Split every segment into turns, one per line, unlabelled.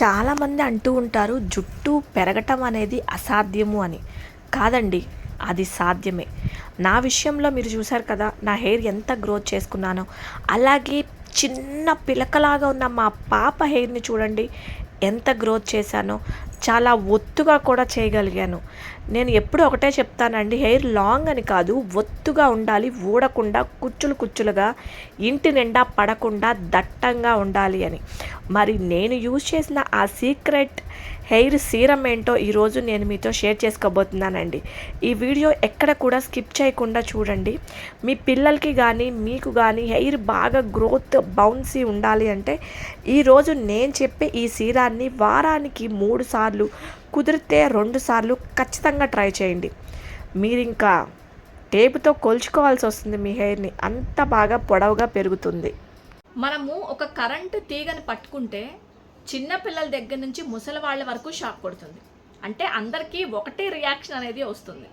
చాలామంది అంటూ ఉంటారు జుట్టు పెరగటం అనేది అసాధ్యము అని. కాదండి అది సాధ్యమే. నా విషయంలో మీరు చూసారు కదా నా హెయిర్ ఎంత గ్రోత్ చేసుకున్నానో. అలాగే చిన్న పిలకలాగా ఉన్న మా పాప హెయిర్ని చూడండి ఎంత గ్రోత్ చేశానో. చాలా ఒత్తుగా కూడా చేయగలిగాను. నేను ఎప్పుడు ఒకటే చెప్తానండి హెయిర్ లాంగ్ అని కాదు ఒత్తుగా ఉండాలి ఊడకుండా కుచ్చులు కుచ్చులుగా ఇంటి నిండా పడకుండా దట్టంగా ఉండాలి అని. మరి నేను యూజ్ చేసిన ఆ సీక్రెట్ హెయిర్ సీరం ఏంటో ఈరోజు నేను మీతో షేర్ చేసుకోబోతున్నానండి. ఈ వీడియో ఎక్కడ కూడా స్కిప్ చేయకుండా చూడండి. మీ పిల్లలకి కానీ మీకు కానీ హెయిర్ బాగా గ్రోత్ బౌన్సీ ఉండాలి అంటే ఈరోజు నేను చెప్పే ఈ సీరాన్ని వారానికి మూడు సార్లు కుదిరితే రెండు సార్లు ఖచ్చితంగా ట్రై చేయండి. మీరు ఇంకా టేపుతో కొలుచుకోవాల్సి వస్తుంది మీ హెయిర్ని. అంత బాగా పొడవుగా పెరుగుతుంది.
మనము ఒక కరెంటు తీగని పట్టుకుంటే చిన్న పిల్లల దగ్గర నుంచి ముసలి వాళ్ళ వరకు షాక్ కొడుతుంది. అంటే అందరికీ ఒకటే రియాక్షన్ అనేది వస్తుంది.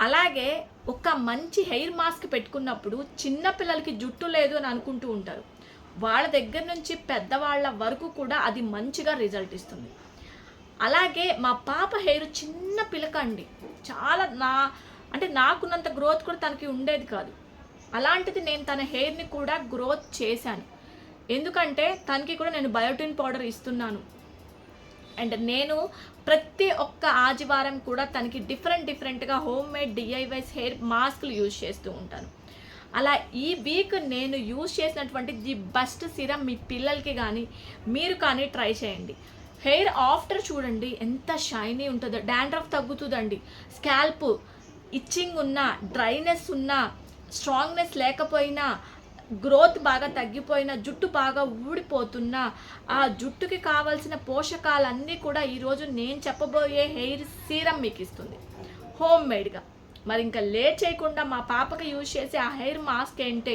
అలాగే ఒక మంచి హెయిర్ మాస్క్ పెట్టుకున్నప్పుడు చిన్న పిల్లలకి జుట్టు లేదు అని అనుకుంటూ ఉంటారు. వాళ్ళ దగ్గర నుంచి పెద్దవాళ్ళ వరకు కూడా అది మంచిగా రిజల్ట్ ఇస్తుంది. అలాగే మా పాప హెయిర్ చిన్న పిలక అండి చాలా నా అంటే నాకున్నంత గ్రోత్ కూడా తనకి ఉండేది కాదు. అలాంటిది నేను తన హెయిర్ని కూడా గ్రోత్ చేశాను. ఎందుకంటే తనకి కూడా నేను బయోటిన్ పౌడర్ ఇస్తున్నాను. అండ్ నేను ప్రతి ఒక్క ఆదివారం కూడా తనకి డిఫరెంట్ డిఫరెంట్గా హోమ్ మేడ్ డిఐవైస్ హెయిర్ మాస్క్లు యూజ్ చేస్తూ ఉంటాను. అలా ఈ వీక్ నేను యూజ్ చేసినటువంటి ది బెస్ట్ సిరం మీ పిల్లలకి కానీ మీరు కానీ ట్రై చేయండి. హెయిర్ ఆఫ్టర్ చూడండి ఎంత షైనీ ఉంటుందో డాండ్రఫ్ తగ్గుతుందండి. స్కాల్ప్ ఇచ్చింగ్ ఉన్నా డ్రైనెస్ ఉన్నా స్ట్రాంగ్నెస్ లేకపోయినా గ్రోత్ బాగా తగ్గిపోయిన జుట్టు బాగా ఊడిపోతున్నా ఆ జుట్టుకి కావాల్సిన పోషకాలన్నీ కూడా ఈరోజు నేను చెప్పబోయే హెయిర్ సీరం మీకు ఇస్తుంది. హోమ్ మేడ్గా. మరి ఇంకా లేట్ చేయకుండా మా పాపకి యూజ్ చేసే ఆ హెయిర్ మాస్క్ ఏంటి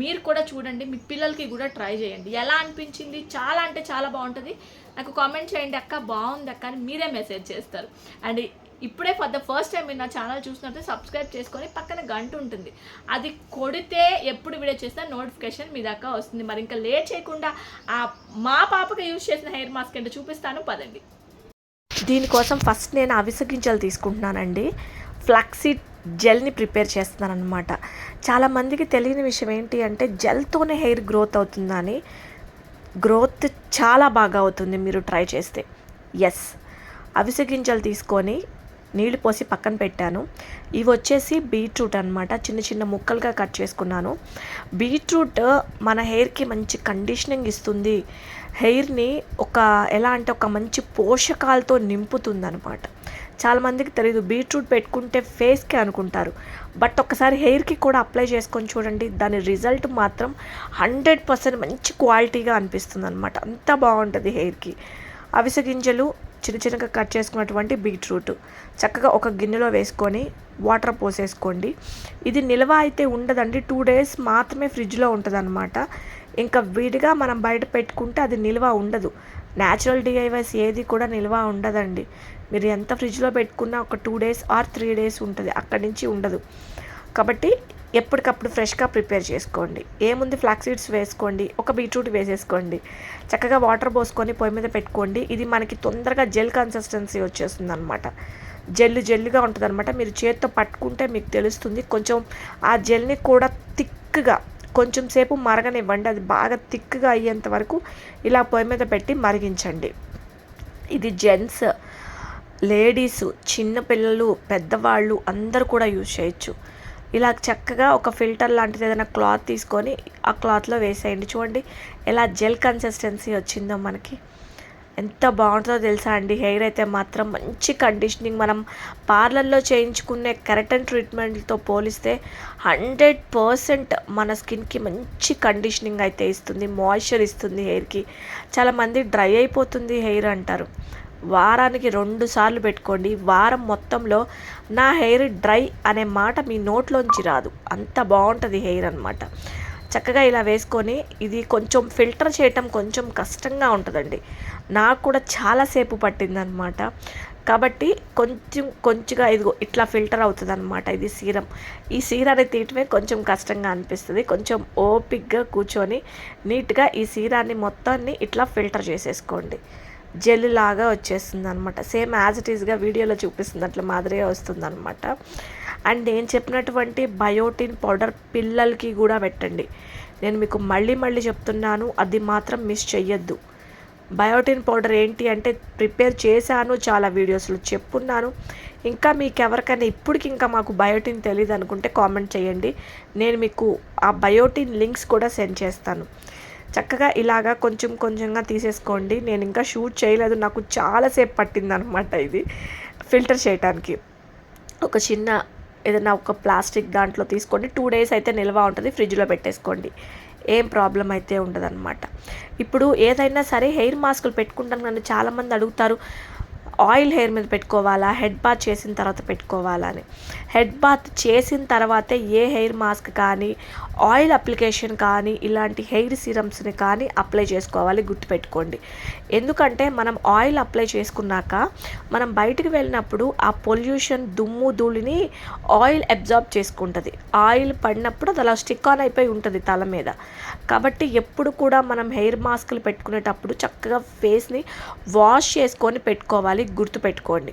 మీరు కూడా చూడండి మీ పిల్లలకి కూడా ట్రై చేయండి. ఎలా అనిపించింది? చాలా అంటే చాలా బాగుంటుంది. నాకు కామెంట్ చేయండి అక్క బాగుంది అక్క అని మీరే మెసేజ్ చేస్తారు. అండ్ ఇప్పుడే ఫర్ ద ఫస్ట్ టైం మీరు నా ఛానల్ చూసినట్టు సబ్స్క్రైబ్ చేసుకొని పక్కన గంట ఉంటుంది. అది కొడితే ఎప్పుడు వీడియో చేసినా నోటిఫికేషన్ మీ దాకా వస్తుంది. మరి ఇంకా లేట్ చేయకుండా ఆ మా పాపకి యూజ్ చేసిన హెయిర్ మాస్క్ అంటే చూపిస్తాను. పదండి.
దీనికోసం ఫస్ట్ నేను అవిసె గింజలు తీసుకుంటున్నానండి. ఫ్లాక్సీడ్ జెల్ని ప్రిపేర్ చేస్తున్నాను అనమాట చాలామందికి తెలియని విషయం ఏంటి అంటే జెల్తోనే హెయిర్ గ్రోత్ అవుతుందని. గ్రోత్ చాలా బాగా అవుతుంది మీరు ట్రై చేస్తే. ఎస్ అవిసె గింజలు తీసుకొని నీళ్ళు పోసి పక్కన పెట్టాను. ఇవి వచ్చేసి బీట్రూట్ అనమాట చిన్న చిన్న ముక్కలుగా కట్ చేసుకున్నాను. బీట్రూట్ మన హెయిర్కి మంచి కండిషనింగ్ ఇస్తుంది. హెయిర్ని ఒక ఎలా అంటే ఒక మంచి పోషకాలతో నింపుతుంది అనమాట చాలామందికి తెలియదు బీట్రూట్ పెట్టుకుంటే ఫేస్కి అనుకుంటారు. బట్ ఒకసారి హెయిర్కి కూడా అప్లై చేసుకొని చూడండి. దాని రిజల్ట్ మాత్రం హండ్రెడ్ పర్సెంట్ మంచి క్వాలిటీగా అనిపిస్తుంది అనమాట అంత బాగుంటుంది హెయిర్కి. అవిసె గింజలు చిన్న చిన్నగా కట్ చేసుకున్నటువంటి బీట్రూట్. చక్కగా ఒక గిన్నెలో వేసుకొని వాటర్ పోసేసుకోండి. ఇది నిల్వ అయితే ఉండదండి. టూ డేస్ మాత్రమే ఫ్రిడ్జ్లో ఉంటుందన్నమాట. ఇంకా విడిగా మనం బయట పెట్టుకుంటే అది నిల్వ ఉండదు. న్యాచురల్ డిఐవైస్ ఏది కూడా నిల్వ ఉండదండి. మీరు ఎంత ఫ్రిడ్జ్లో పెట్టుకున్నా ఒక two days or three days ఉంటుంది. అక్కడి నుంచి ఉండదు. కాబట్టి ఎప్పటికప్పుడు ఫ్రెష్గా ప్రిపేర్ చేసుకోండి. ఏముంది ఫ్లాక్ సీడ్స్ వేసుకోండి. ఒక బీట్రూట్ వేసేసుకోండి. చక్కగా వాటర్ పోసుకొని పొయ్యి మీద పెట్టుకోండి. ఇది మనకి తొందరగా జెల్ కన్సిస్టెన్సీ వచ్చేస్తుంది అనమాట జెల్లు జెల్లుగా ఉంటుంది అనమాట మీరు చేత్తో పట్టుకుంటే మీకు తెలుస్తుంది. కొంచెం ఆ జెల్ని కూడా థిక్గా కొంచెం సేపు మరగనివ్వండి. అది బాగా థిక్గా అయ్యేంత వరకు ఇలా పొయ్యి మీద పెట్టి మరిగించండి. ఇది జెంట్స్ లేడీస్ చిన్నపిల్లలు పెద్దవాళ్ళు అందరూ కూడా యూజ్ చేయొచ్చు. ఇలా చక్కగా ఒక ఫిల్టర్ లాంటిది ఏదైనా క్లాత్ తీసుకొని ఆ క్లాత్లో వేసేయండి. చూడండి ఎలా జెల్ కన్సిస్టెన్సీ వచ్చిందో మనకి. ఎంత బాగుంటుందో తెలుసా అండి. హెయిర్ అయితే మాత్రం మంచి కండిషనింగ్. మనం పార్లర్లో చేయించుకునే కెరటన్ ట్రీట్మెంట్తో పోలిస్తే హండ్రెడ్ పర్సెంట్ మన స్కిన్కి మంచి కండిషనింగ్ అయితే ఇస్తుంది. మాయిశ్చర్ ఇస్తుంది హెయిర్కి. చాలామంది డ్రై అయిపోతుంది హెయిర్ అంటారు. వారానికి రెండు సార్లు పెట్టుకోండి. వారం మొత్తంలో నా హెయిర్ డ్రై అనే మాట మీ నోట్లోంచి రాదు. అంత బాగుంటుంది హెయిర్ అనమాట చక్కగా ఇలా వేసుకొని ఇది కొంచెం ఫిల్టర్ చేయటం కొంచెం కష్టంగా ఉంటుందండి. నాకు కూడా చాలాసేపు పట్టిందనమాట కాబట్టి కొంచెం కొంచెంగా ఇదిగో ఇట్లా ఫిల్టర్ అవుతుంది అనమాట ఇది సీరం. ఈ సీరాన్ని తీయటమే కొంచెం కష్టంగా అనిపిస్తుంది. కొంచెం ఓపిక్గా కూర్చొని నీట్గా ఈ సీరాన్ని మొత్తాన్ని ఇట్లా ఫిల్టర్ చేసేసుకోండి. జెల్ లాగా వచ్చేస్తుంది అనమాట సేమ్ యాజ్ ఇట్ ఈస్గా వీడియోలో చూపిస్తుంది. అట్లా మాదిరిగా వస్తుంది అనమాట అండ్ నేను చెప్పినటువంటి బయోటిన్ పౌడర్ పిల్లలకి కూడా పెట్టండి. నేను మీకు మళ్ళీ మళ్ళీ చెప్తున్నాను అది మాత్రం మిస్ చెయ్యొద్దు. బయోటిన్ పౌడర్ ఏంటి అంటే ప్రిపేర్ చేశాను చాలా వీడియోస్లో చెప్పున్నాను. ఇంకా మీకు ఎవరికైనా ఇప్పటికి ఇంకా మాకు బయోటిన్ తెలియదు అనుకుంటే కామెంట్ చేయండి. నేను మీకు ఆ బయోటిన్ లింక్స్ కూడా సెండ్ చేస్తాను. చక్కగా ఇలాగా కొంచెం కొంచెంగా తీసేసుకోండి. నేను ఇంకా షూట్ చేయలేదు. నాకు చాలాసేపు పట్టింది అనమాట ఇది. ఫిల్టర్ చేయడానికి ఒక చిన్న ఏదైనా ఒక ప్లాస్టిక్ దాంట్లో తీసుకోండి. టూ డేస్ అయితే నిల్వ ఉంటుంది. ఫ్రిడ్జ్లో పెట్టేసుకోండి. ఏం ప్రాబ్లం అయితే ఉండదన్నమాట. ఇప్పుడు ఏదైనా సరే హెయిర్ మాస్కులు పెట్టుకుంటాను నన్ను చాలామంది అడుగుతారు. ఆయిల్ హెయిర్ మీద పెట్టుకోవాలా హెడ్ బాత్ చేసిన తర్వాత పెట్టుకోవాలా అని హెడ్ బాత్ చేసిన తర్వాతే ఏ హెయిర్ మాస్క్ కానీ ఆయిల్ అప్లికేషన్ కానీ ఇలాంటి హెయిర్ సిరమ్స్ని కానీ అప్లై చేసుకోవాలి గుర్తుపెట్టుకోండి. ఎందుకంటే మనం ఆయిల్ అప్లై చేసుకున్నాక మనం బయటికి వెళ్ళినప్పుడు ఆ పొల్యూషన్ దుమ్ము ధూళిని ఆయిల్ అబ్జార్బ్ చేసుకుంటుంది. ఆయిల్ పడినప్పుడు అది అలా స్టిక్ ఆన్ అయిపోయి ఉంటుంది తల మీద. కాబట్టి ఎప్పుడు కూడా మనం హెయిర్ మాస్కులు పెట్టుకునేటప్పుడు చక్కగా ఫేస్ని వాష్ చేసుకొని పెట్టుకోవాలి గుర్తుపెట్టుకోండి.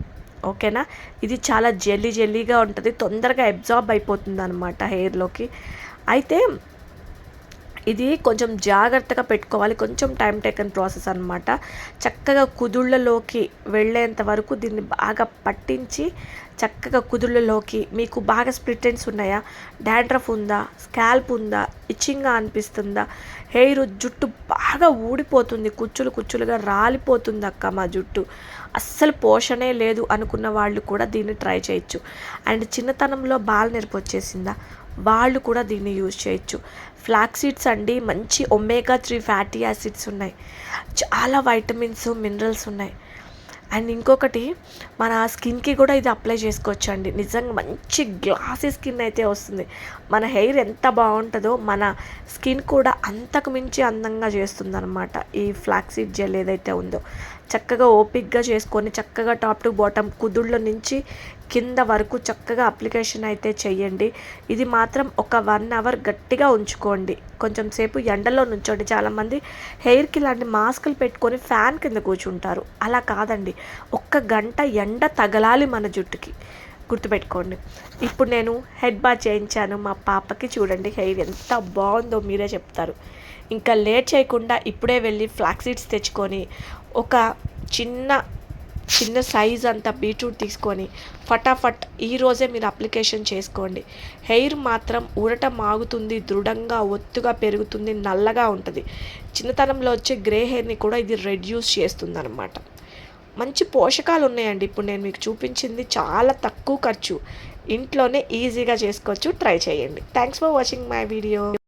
ఓకేనా? ఇది చాలా జెల్లీ జెల్లీగా ఉంటుంది తొందరగా అబ్జార్బ్ అయిపోతుంది అనమాట హెయిర్లోకి. అయితే ఇది కొంచెం జాగ్రత్తగా పెట్టుకోవాలి కొంచెం టైం టేకన్ ప్రాసెస్ అనమాట చక్కగా కుదుళ్ళలోకి వెళ్ళేంత వరకు దీన్ని బాగా పట్టించి చక్కగా కుదుళ్ళలోకి మీకు బాగా స్ప్లిటెన్స్ ఉన్నాయా? డాండ్రఫ్ ఉందా? స్కాల్ప్ ఉందా? ఇచ్చింగ్గా అనిపిస్తుందా? హెయిర్ జుట్టు బాగా ఊడిపోతుంది. కుచ్చులు కుచ్చులుగా రాలిపోతుంది అక్క మా జుట్టు. అస్సలు పోషణే లేదు అనుకున్న వాళ్ళు కూడా దీన్ని ట్రై చేయొచ్చు. అండ్ చిన్నతనంలో బాల్ నెరపు వచ్చేసిందా? వాళ్ళు కూడా దీన్ని యూజ్ చేయొచ్చు. ఫ్లాక్ సీడ్స్ అండి మంచి ఒమేగా త్రీ ఫ్యాటీ యాసిడ్స్ ఉన్నాయి. చాలా వైటమిన్స్ మినరల్స్ ఉన్నాయి. అండ్ ఇంకొకటి మన స్కిన్కి కూడా ఇది అప్లై చేసుకోవచ్చు అండి నిజంగా మంచి గ్లాసీ స్కిన్ అయితే వస్తుంది. మన హెయిర్ ఎంత బాగుంటుందో మన స్కిన్ కూడా అంతకు మించి అందంగా చేస్తుంది అనమాట ఈ ఫ్లాక్సీడ్ జెల్ ఏదైతే ఉందో. చక్కగా ఓపిక్గా చేసుకొని చక్కగా టాప్ టు బాటమ్ కుదుళ్ళ నుంచి కింద వరకు చక్కగా అప్లికేషన్ అయితే చేయండి. ఇది మాత్రం ఒక వన్ అవర్ గట్టిగా ఉంచుకోండి. కొంచెం సేపు ఎండలో నుంచోండి. చాలామంది హెయిర్కి ఇలాంటి మాస్కులు పెట్టుకొని ఫ్యాన్ కింద కూర్చుంటారు. అలా కాదండి. ఒక్క గంట ఎండ తగలాలి మన జుట్టుకి. గుర్తుపెట్టుకోండి. ఇప్పుడు నేను హెడ్ బాత్ చేయించాను. మా పాపకి చూడండి హెయిర్ ఎంత బాగుందో మీరే చెప్తారు. ఇంకా లేట్ చేయకుండా ఇప్పుడే వెళ్ళి ఫ్లాక్సీడ్స్ తెచ్చుకొని ఒక చిన్న చిన్న సైజ్ అంత బీట్రూట్ తీసుకొని ఫటాఫట్ ఈరోజే మీరు అప్లికేషన్ చేసుకోండి. హెయిర్ మాత్రం ఊరట మాగుతుంది దృఢంగా ఒత్తుగా పెరుగుతుంది నల్లగా ఉంటుంది. చిన్నతనంలో వచ్చే గ్రే హెయిర్ని కూడా ఇది రెడ్యూస్ చేస్తుంది అనమాట మంచి పోషకాలు ఉన్నాయండి. ఇప్పుడు నేను మీకు చూపించింది చాలా తక్కువ ఖర్చు. ఇంట్లోనే ఈజీగా చేసుకోవచ్చు. ట్రై చేయండి. Thanks for watching my video